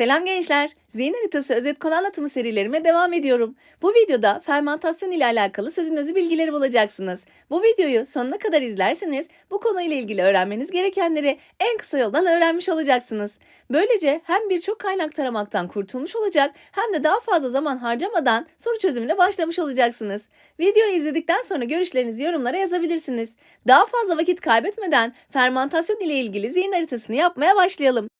Selam gençler. Zihin haritası özet konu anlatımı serilerime devam ediyorum. Bu videoda fermentasyon ile alakalı sözün özü bilgileri bulacaksınız. Bu videoyu sonuna kadar izlerseniz bu konuyla ilgili öğrenmeniz gerekenleri en kısa yoldan öğrenmiş olacaksınız. Böylece hem birçok kaynak taramaktan kurtulmuş olacak hem de daha fazla zaman harcamadan soru çözümüne başlamış olacaksınız. Videoyu izledikten sonra görüşlerinizi yorumlara yazabilirsiniz. Daha fazla vakit kaybetmeden fermentasyon ile ilgili zihin haritasını yapmaya başlayalım.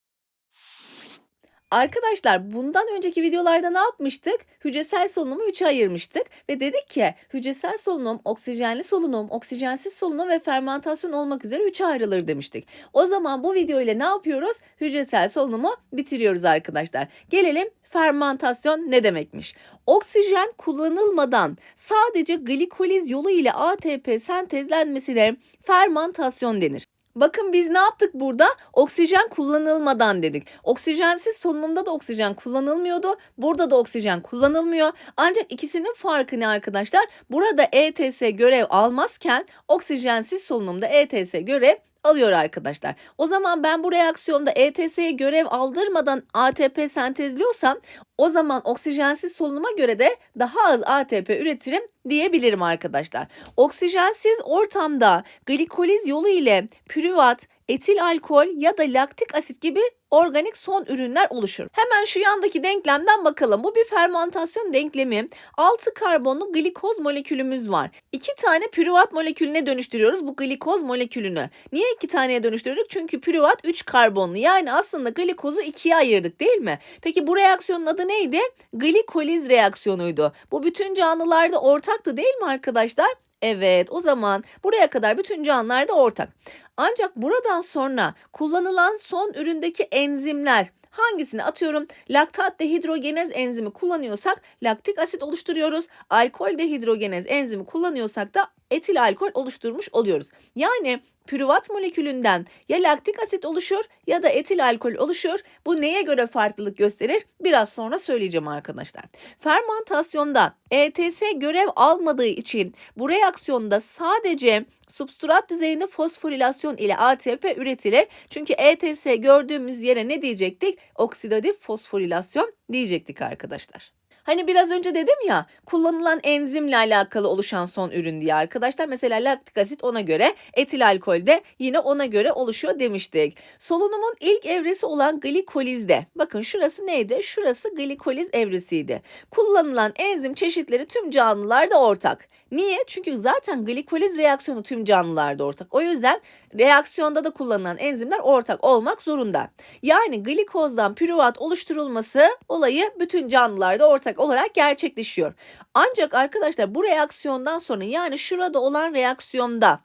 Arkadaşlar bundan önceki videolarda ne yapmıştık? Hücresel solunumu 3'e ayırmıştık ve dedik ki hücresel solunum, oksijenli solunum, oksijensiz solunum ve fermentasyon olmak üzere 3'e ayrılır demiştik. O zaman bu video ile ne yapıyoruz? Hücresel solunumu bitiriyoruz arkadaşlar. Gelelim fermentasyon ne demekmiş? Oksijen kullanılmadan sadece glikoliz yolu ile ATP sentezlenmesine fermentasyon denir. Bakın biz ne yaptık burada? Oksijen kullanılmadan dedik. Oksijensiz solunumda da oksijen kullanılmıyordu. Burada da oksijen kullanılmıyor. Ancak ikisinin farkı ne arkadaşlar? Burada ETS görev almazken oksijensiz solunumda ETS görev alıyor arkadaşlar. O zaman ben bu reaksiyonda ETS'ye görev aldırmadan ATP sentezliyorsam o zaman oksijensiz solunuma göre de daha az ATP üretirim diyebilirim arkadaşlar. Oksijensiz ortamda glikoliz yolu ile pürüvat, etil alkol ya da laktik asit gibi organik son ürünler oluşur. Hemen şu yandaki denklemden bakalım. Bu bir fermentasyon denklemi. 6 karbonlu glikoz molekülümüz var. 2 tane pürüvat molekülüne dönüştürüyoruz bu glikoz molekülünü. Niye 2 taneye dönüştürdük? Çünkü pürüvat 3 karbonlu. Yani aslında glikozu 2'ye ayırdık değil mi? Peki bu reaksiyonun adı neydi? Glikoliz reaksiyonuydu. Bu bütün canlılarda ortaktı değil mi arkadaşlar? Evet o zaman buraya kadar bütün canlılarda ortak. Ancak buradan sonra kullanılan son üründeki enzimler hangisini atıyorum laktat dehidrogenez enzimi kullanıyorsak laktik asit oluşturuyoruz. Alkol dehidrogenez enzimi kullanıyorsak da etil alkol oluşturmuş oluyoruz. Yani pürüvat molekülünden ya laktik asit oluşur ya da etil alkol oluşur. Bu neye göre farklılık gösterir? Biraz sonra söyleyeceğim arkadaşlar. Fermantasyonda ETS görev almadığı için bu reaksiyonda sadece substrat düzeyinde fosforilasyon ile ATP üretilir. Çünkü ETS gördüğümüz yere ne diyecektik? Oksidatif fosforilasyon diyecektik arkadaşlar. Hani biraz önce dedim ya kullanılan enzimle alakalı oluşan son ürün diye arkadaşlar. Mesela laktik asit ona göre etil alkol de yine ona göre oluşuyor demiştik. Solunumun ilk evresi olan glikolizde. Bakın şurası neydi? Şurası glikoliz evresiydi. Kullanılan enzim çeşitleri tüm canlılarda ortak. Niye? Çünkü zaten glikoliz reaksiyonu tüm canlılarda ortak. O yüzden reaksiyonda da kullanılan enzimler ortak olmak zorunda. Yani glikozdan pürüvat oluşturulması olayı bütün canlılarda ortak olarak gerçekleşiyor. Ancak arkadaşlar bu reaksiyondan sonra yani şurada olan reaksiyonda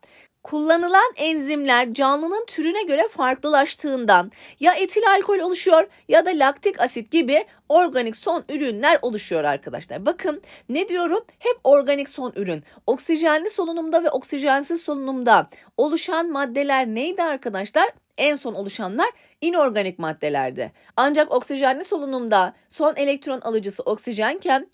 kullanılan enzimler canlının türüne göre farklılaştığından ya etil alkol oluşuyor ya da laktik asit gibi organik son ürünler oluşuyor arkadaşlar. Bakın ne diyorum? Hep organik son ürün. Oksijenli solunumda ve oksijensiz solunumda oluşan maddeler neydi arkadaşlar? En son oluşanlar inorganik maddelerdi. Ancak oksijenli solunumda son elektron alıcısı oksijenken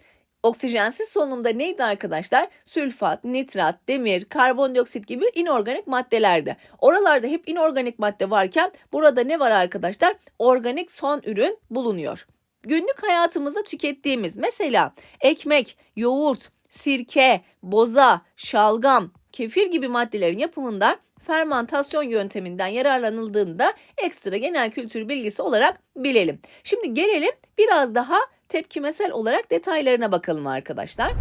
Oksijensiz solunumda neydi arkadaşlar? Sülfat, nitrat, demir, karbondioksit gibi inorganik maddelerdi. Oralarda hep inorganik madde varken burada ne var arkadaşlar? Organik son ürün bulunuyor. Günlük hayatımızda tükettiğimiz mesela ekmek, yoğurt, sirke, boza, şalgam, kefir gibi maddelerin yapımında fermentasyon yönteminden yararlanıldığında ekstra genel kültür bilgisi olarak bilelim. Şimdi gelelim biraz daha tepkimesel olarak detaylarına bakalım arkadaşlar.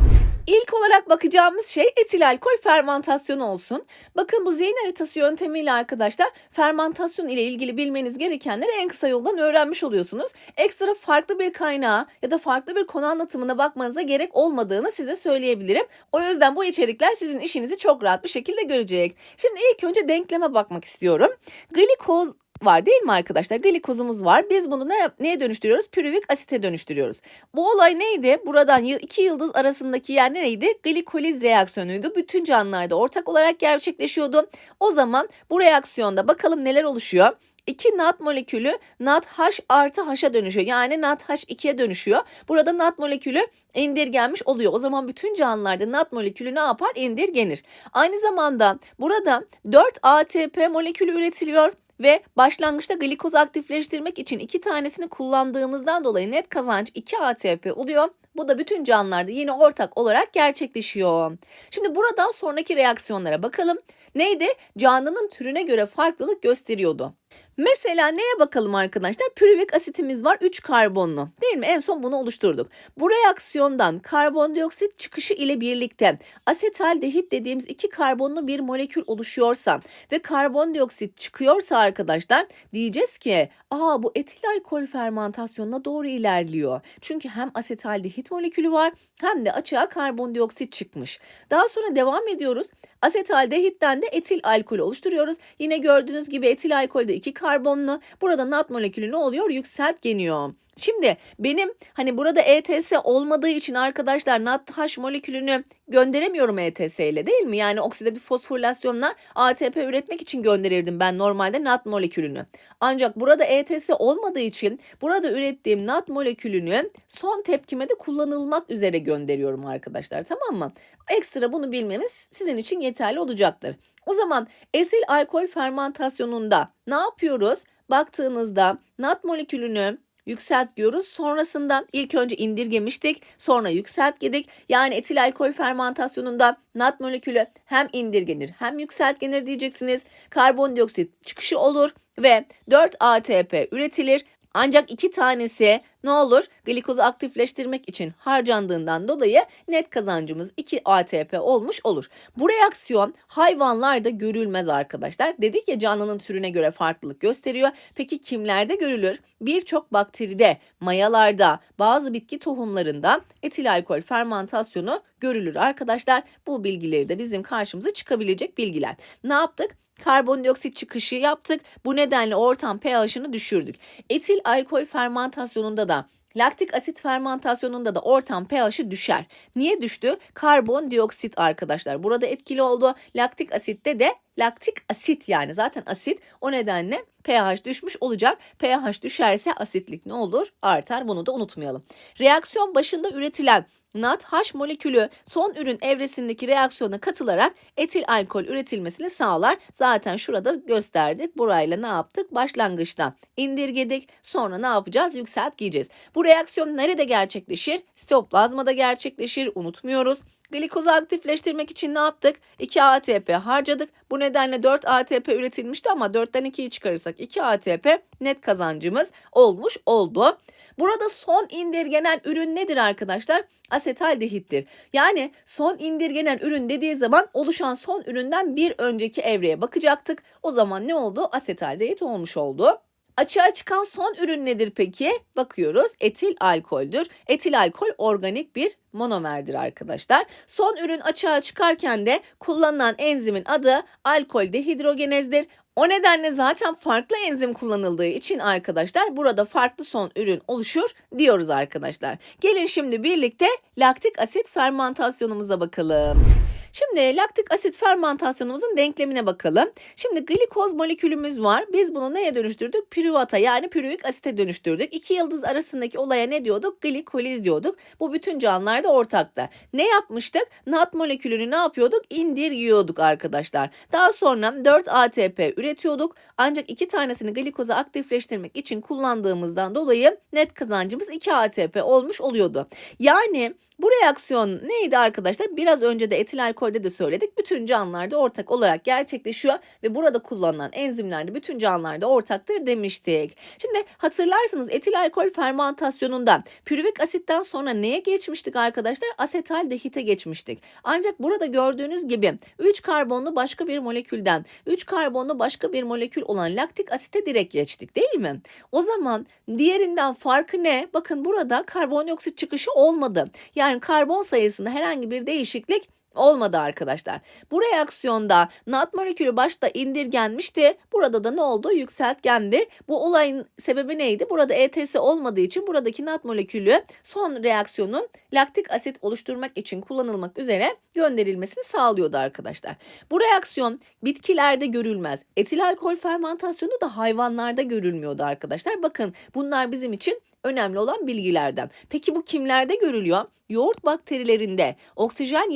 İlk olarak bakacağımız şey etil alkol fermentasyonu olsun. Bakın bu zihin haritası yöntemiyle arkadaşlar fermentasyon ile ilgili bilmeniz gerekenleri en kısa yoldan öğrenmiş oluyorsunuz. Ekstra farklı bir kaynağa ya da farklı bir konu anlatımına bakmanıza gerek olmadığını size söyleyebilirim. O yüzden bu içerikler sizin işinizi çok rahat bir şekilde görecek. Şimdi ilk önce denkleme bakmak istiyorum. Glikoz var değil mi arkadaşlar? Glikozumuz var. Biz bunu ne, neye dönüştürüyoruz? Pürüvik asite dönüştürüyoruz. Bu olay neydi? Buradan iki yıldız arasındaki yer nereydi? Glikoliz reaksiyonuydu. Bütün canlılarda ortak olarak gerçekleşiyordu. O zaman bu reaksiyonda bakalım neler oluşuyor? 2 NAT molekülü NADH artı H'a dönüşüyor. Yani NADH 2'ye dönüşüyor. Burada NAT molekülü indirgenmiş oluyor. O zaman bütün canlılarda NAT molekülü ne yapar? İndirgenir. Aynı zamanda burada 4 ATP molekülü üretiliyor ve başlangıçta glikozu aktifleştirmek için iki tanesini kullandığımızdan dolayı net kazanç 2 ATP oluyor. Bu da bütün canlılarda yine ortak olarak gerçekleşiyor. Şimdi buradan sonraki reaksiyonlara bakalım. Neydi? Canlının türüne göre farklılık gösteriyordu. Mesela neye bakalım arkadaşlar? Pürüvik asitimiz var 3 karbonlu. Değil mi? En son bunu oluşturduk. Bu reaksiyondan karbondioksit çıkışı ile birlikte asetaldehit dediğimiz iki karbonlu bir molekül oluşuyorsa ve karbondioksit çıkıyorsa arkadaşlar diyeceğiz ki aa bu etil alkol fermentasyonuna doğru ilerliyor. Çünkü hem asetaldehit molekülü var hem de açığa karbondioksit çıkmış. Daha sonra devam ediyoruz. Asetaldehitten de etil alkol oluşturuyoruz. Yine gördüğünüz gibi etil alkolde iki karbonlu. Burada nat molekülü ne oluyor? Yükseltgeniyor. Şimdi benim hani burada ETS olmadığı için arkadaşlar NADH molekülünü gönderemiyorum ETS ile değil mi? Yani oksidatif fosforilasyonla ATP üretmek için gönderirdim ben normalde NAD molekülünü. Ancak burada ETS olmadığı için burada ürettiğim NAD molekülünü son tepkimede kullanılmak üzere gönderiyorum arkadaşlar tamam mı? Ekstra bunu bilmemiz sizin için yeterli olacaktır. O zaman etil alkol fermentasyonunda ne yapıyoruz? Baktığınızda NAD molekülünü yükseltiyoruz. Sonrasında ilk önce indirgemiştik, sonra yükseltgedik. Yani etil alkol fermentasyonunda nat molekülü hem indirgenir hem yükseltgenir diyeceksiniz. Karbondioksit çıkışı olur ve 4 ATP üretilir. Ancak iki tanesi ne olur? Glikozu aktifleştirmek için harcandığından dolayı net kazancımız 2 ATP olmuş olur. Bu reaksiyon hayvanlarda görülmez arkadaşlar. Dedik ya canlının türüne göre farklılık gösteriyor. Peki kimlerde görülür? Birçok bakteride, mayalarda, bazı bitki tohumlarında etil alkol fermentasyonu görülür arkadaşlar. Bu bilgileri de bizim karşımıza çıkabilecek bilgiler. Ne yaptık? Karbondioksit çıkışı yaptık. Bu nedenle ortam pH'ını düşürdük. Etil alkol fermentasyonunda da Laktik asit fermentasyonunda da ortam pH'i düşer. Niye düştü? Karbondioksit arkadaşlar. Burada etkili oldu. Laktik asitte de laktik asit yani zaten asit. O nedenle pH düşmüş olacak. pH düşerse asitlik ne olur? Artar. Bunu da unutmayalım. Reaksiyon başında üretilen NADH molekülü son ürün evresindeki reaksiyona katılarak etil alkol üretilmesini sağlar. Zaten şurada gösterdik. Burayla ne yaptık? Başlangıçta indirgedik. Sonra ne yapacağız? Yükselt giyeceğiz. Bu reaksiyon nerede gerçekleşir? Sitoplazmada gerçekleşir. Unutmuyoruz. Glikozu aktifleştirmek için ne yaptık? 2 ATP harcadık. Bu nedenle 4 ATP üretilmişti ama 4'ten 2'yi çıkarırsak 2 ATP net kazancımız olmuş oldu. Burada son indirgenen ürün nedir arkadaşlar? Asetaldehittir. Yani son indirgenen ürün dediği zaman oluşan son üründen bir önceki evreye bakacaktık. O zaman ne oldu? Asetaldehit olmuş oldu. Açığa çıkan son ürün nedir peki? Bakıyoruz etil alkoldür. Etil alkol organik bir monomerdir arkadaşlar. Son ürün açığa çıkarken de kullanılan enzimin adı alkol dehidrogenezdir. O nedenle zaten farklı enzim kullanıldığı için arkadaşlar burada farklı son ürün oluşur diyoruz arkadaşlar. Gelin şimdi birlikte laktik asit fermentasyonumuza bakalım. Şimdi laktik asit fermentasyonumuzun denklemine bakalım. Şimdi glikoz molekülümüz var. Biz bunu neye dönüştürdük? Pürüvata yani pürüvik asite dönüştürdük. İki yıldız arasındaki olaya ne diyorduk? Glikoliz diyorduk. Bu bütün canlılarda ortakta. Ne yapmıştık? NAT molekülünü ne yapıyorduk? İndirgiyorduk arkadaşlar. Daha sonra 4 ATP üretiyorduk. Ancak iki tanesini glikoza aktifleştirmek için kullandığımızdan dolayı net kazancımız 2 ATP olmuş oluyordu. Yani bu reaksiyon neydi arkadaşlar? Biraz önce de etil alkolde de söyledik. Bütün canlılarda ortak olarak gerçekleşiyor ve burada kullanılan enzimler de bütün canlılarda ortaktır demiştik. Şimdi hatırlarsınız etil alkol fermentasyonunda pürüvik asitten sonra neye geçmiştik arkadaşlar? Asetaldehite geçmiştik. Ancak burada gördüğünüz gibi 3 karbonlu başka bir molekülden 3 karbonlu başka bir molekül olan laktik asite direkt geçtik değil mi? O zaman diğerinden farkı ne? Bakın burada karbondioksit çıkışı olmadı. Yani karbon sayısında herhangi bir değişiklik olmadı arkadaşlar. Bu reaksiyonda nat molekülü başta indirgenmişti. Burada da ne oldu? Yükseltgendi. Bu olayın sebebi neydi? Burada ETS olmadığı için buradaki nat molekülü son reaksiyonun laktik asit oluşturmak için kullanılmak üzere gönderilmesini sağlıyordu arkadaşlar. Bu reaksiyon bitkilerde görülmez. Etil alkol fermentasyonu da hayvanlarda görülmüyordu arkadaşlar. Bakın bunlar bizim için önemli olan bilgilerden. Peki bu kimlerde görülüyor? Yoğurt bakterilerinde, oksijen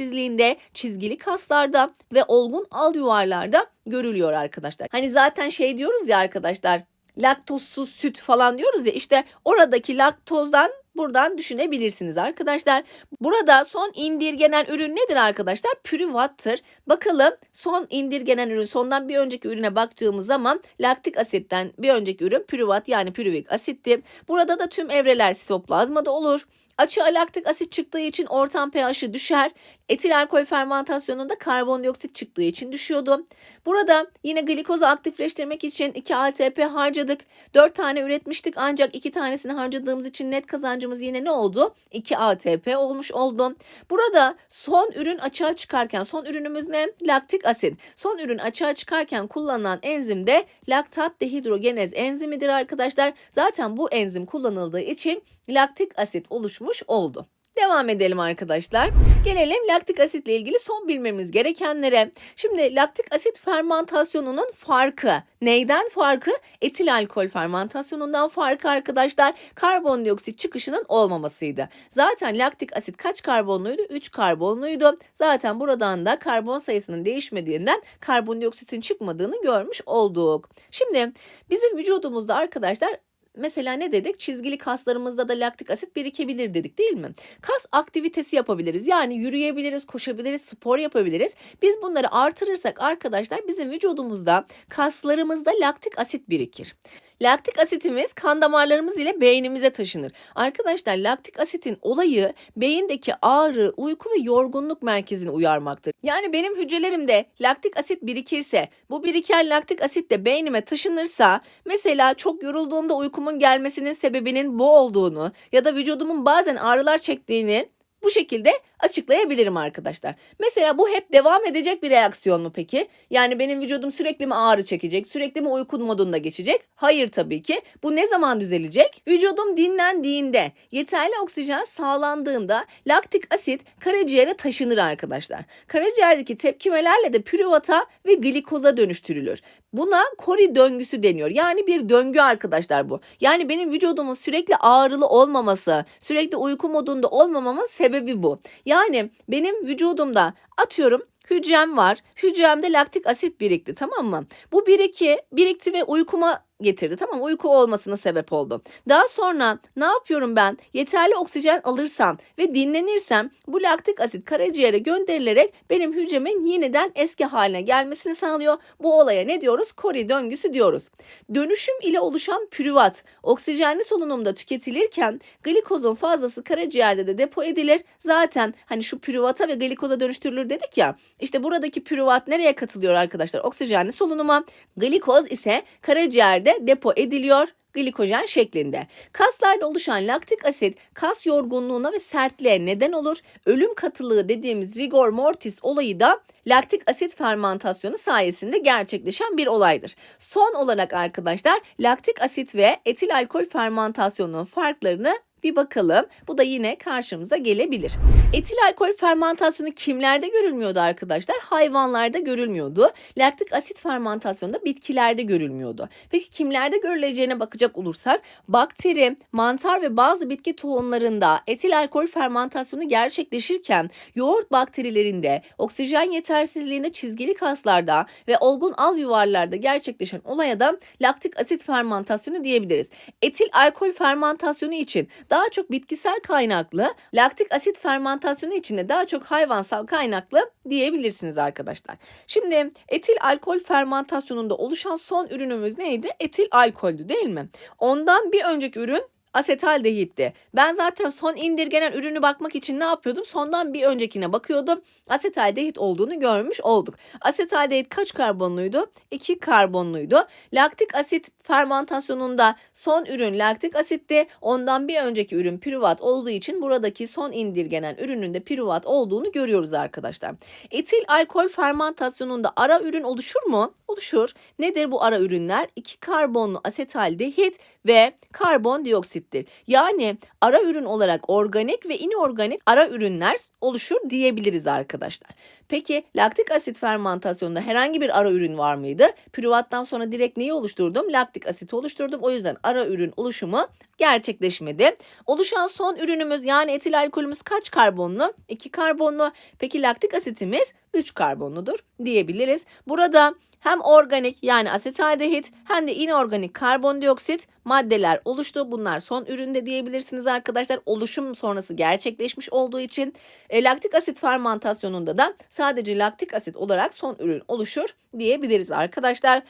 yetersizliğinde, çizgili kaslarda ve olgun al yuvarlarda görülüyor arkadaşlar. Hani zaten şey diyoruz ya arkadaşlar laktozsuz süt falan diyoruz ya işte oradaki laktozdan buradan düşünebilirsiniz arkadaşlar. Burada son indirgenen ürün nedir arkadaşlar? Pürüvattır. Bakalım son indirgenen ürün sondan bir önceki ürüne baktığımız zaman laktik asitten bir önceki ürün pürüvat yani pürüvik asitti. Burada da tüm evreler sitoplazmada olur. Açığa laktik asit çıktığı için ortam pH'i düşer. Etil alkol fermentasyonunda karbondioksit çıktığı için düşüyordu. Burada yine glikozu aktifleştirmek için 2 ATP harcadık. 4 tane üretmiştik ancak 2 tanesini harcadığımız için net kazancımız yine ne oldu? 2 ATP olmuş oldu. Burada son ürün açığa çıkarken son ürünümüz ne? Laktik asit. Son ürün açığa çıkarken kullanılan enzim de laktat dehidrogenez enzimidir arkadaşlar. Zaten bu enzim kullanıldığı için laktik asit oluşmuş oldu. Devam edelim arkadaşlar. Gelelim laktik asitle ilgili son bilmemiz gerekenlere. Şimdi laktik asit fermentasyonunun farkı. Neyden farkı? Etil alkol fermentasyonundan farkı arkadaşlar. Karbondioksit çıkışının olmamasıydı. Zaten laktik asit kaç karbonluydu? 3 karbonluydu. Zaten buradan da karbon sayısının değişmediğinden karbondioksitin çıkmadığını görmüş olduk. Şimdi bizim vücudumuzda arkadaşlar Mesela ne dedik? Çizgili kaslarımızda da laktik asit birikebilir dedik değil mi? Kas aktivitesi yapabiliriz. Yani yürüyebiliriz, koşabiliriz, spor yapabiliriz. Biz bunları artırırsak arkadaşlar bizim vücudumuzda kaslarımızda laktik asit birikir. Laktik asitimiz kan damarlarımız ile beynimize taşınır. Arkadaşlar laktik asitin olayı beyindeki ağrı, uyku ve yorgunluk merkezini uyarmaktır. Yani benim hücrelerimde laktik asit birikirse, bu biriken laktik asit de beynime taşınırsa, mesela çok yorulduğumda uykumun gelmesinin sebebinin bu olduğunu ya da vücudumun bazen ağrılar çektiğini bu şekilde açıklayabilirim arkadaşlar. Mesela bu hep devam edecek bir reaksiyon mu peki? Yani benim vücudum sürekli mi ağrı çekecek? Sürekli mi uyku modunda geçecek? Hayır tabii ki. Bu ne zaman düzelecek? Vücudum dinlendiğinde, yeterli oksijen sağlandığında laktik asit karaciğere taşınır arkadaşlar. Karaciğerdeki tepkimelerle de pürüvata ve glikoza dönüştürülür. Buna kori döngüsü deniyor. Yani bir döngü arkadaşlar bu. Yani benim vücudumun sürekli ağrılı olmaması, sürekli uyku modunda olmamamın sebebi bu. Yani benim vücudumda atıyorum hücrem var. Hücremde laktik asit birikti tamam mı? Bu biriki birikti ve uykuma getirdi. Tamam uyku olmasına sebep oldu. Daha sonra ne yapıyorum ben? Yeterli oksijen alırsam ve dinlenirsem bu laktik asit karaciğere gönderilerek benim hücremin yeniden eski haline gelmesini sağlıyor. Bu olaya ne diyoruz? Kori döngüsü diyoruz. Dönüşüm ile oluşan pürüvat oksijenli solunumda tüketilirken glikozun fazlası karaciğerde de depo edilir. Zaten hani şu pürüvata ve glikoza dönüştürülür dedik ya. İşte buradaki pürüvat nereye katılıyor arkadaşlar? Oksijenli solunuma. Glikoz ise karaciğerde depo ediliyor glikojen şeklinde. Kaslarda oluşan laktik asit kas yorgunluğuna ve sertliğe neden olur. Ölüm katılığı dediğimiz rigor mortis olayı da laktik asit fermentasyonu sayesinde gerçekleşen bir olaydır. Son olarak arkadaşlar laktik asit ve etil alkol fermentasyonunun farklarını bir bakalım. Bu da yine karşımıza gelebilir. Etil alkol fermentasyonu kimlerde görülmüyordu arkadaşlar? Hayvanlarda görülmüyordu. Laktik asit fermentasyonu da bitkilerde görülmüyordu. Peki kimlerde görüleceğine bakacak olursak bakteri, mantar ve bazı bitki tohumlarında etil alkol fermentasyonu gerçekleşirken yoğurt bakterilerinde, oksijen yetersizliğinde çizgili kaslarda ve olgun al yuvarlarda gerçekleşen olaya da laktik asit fermentasyonu diyebiliriz. Etil alkol fermentasyonu için daha çok bitkisel kaynaklı, laktik asit fermentasyonu içinde daha çok hayvansal kaynaklı diyebilirsiniz arkadaşlar. Şimdi etil alkol fermentasyonunda oluşan son ürünümüz neydi? Etil alkoldü değil mi? Ondan bir önceki ürün asetaldehitti. Ben zaten son indirgenen ürünü bakmak için ne yapıyordum? Sondan bir öncekine bakıyordum. Asetaldehit olduğunu görmüş olduk. Asetaldehit kaç karbonluydu? 2 karbonluydu. Laktik asit fermentasyonunda son ürün laktik asitti. Ondan bir önceki ürün pürüvat olduğu için buradaki son indirgenen ürünün de pürüvat olduğunu görüyoruz arkadaşlar. Etil alkol fermentasyonunda ara ürün oluşur mu? Oluşur. Nedir bu ara ürünler? 2 karbonlu asetaldehit ve karbondioksit asittir. Yani ara ürün olarak organik ve inorganik ara ürünler oluşur diyebiliriz arkadaşlar. Peki laktik asit fermentasyonunda herhangi bir ara ürün var mıydı? Pürüvattan sonra direkt neyi oluşturdum? Laktik asiti oluşturdum. O yüzden ara ürün oluşumu gerçekleşmedi. Oluşan son ürünümüz yani etil alkolümüz kaç karbonlu? 2 karbonlu. Peki laktik asitimiz 3 karbonludur diyebiliriz. Burada hem organik yani asetaldehit hem de inorganik karbondioksit maddeler oluştu. Bunlar son üründe diyebilirsiniz arkadaşlar. Oluşum sonrası gerçekleşmiş olduğu için e, laktik asit fermentasyonunda da sadece laktik asit olarak son ürün oluşur diyebiliriz arkadaşlar.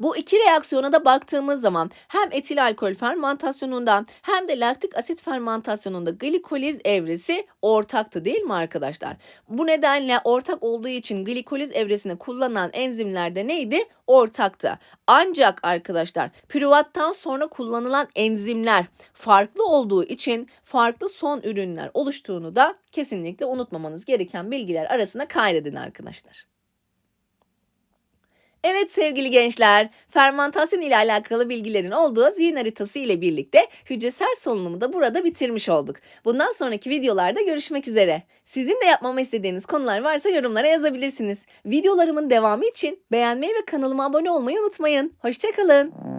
Bu iki reaksiyona da baktığımız zaman hem etil alkol fermentasyonunda hem de laktik asit fermentasyonunda glikoliz evresi ortaktı değil mi arkadaşlar? Bu nedenle ortak olduğu için glikoliz evresini kullanan enzimler de neydi? Ortaktı. Ancak arkadaşlar pürüvattan sonra kullanılan enzimler farklı olduğu için farklı son ürünler oluştuğunu da kesinlikle unutmamanız gereken bilgiler arasına kaydedin arkadaşlar. Evet sevgili gençler, fermantasyon ile alakalı bilgilerin olduğu zihin haritası ile birlikte hücresel solunumu da burada bitirmiş olduk. Bundan sonraki videolarda görüşmek üzere. Sizin de yapmamı istediğiniz konular varsa yorumlara yazabilirsiniz. Videolarımın devamı için beğenmeyi ve kanalıma abone olmayı unutmayın. Hoşçakalın.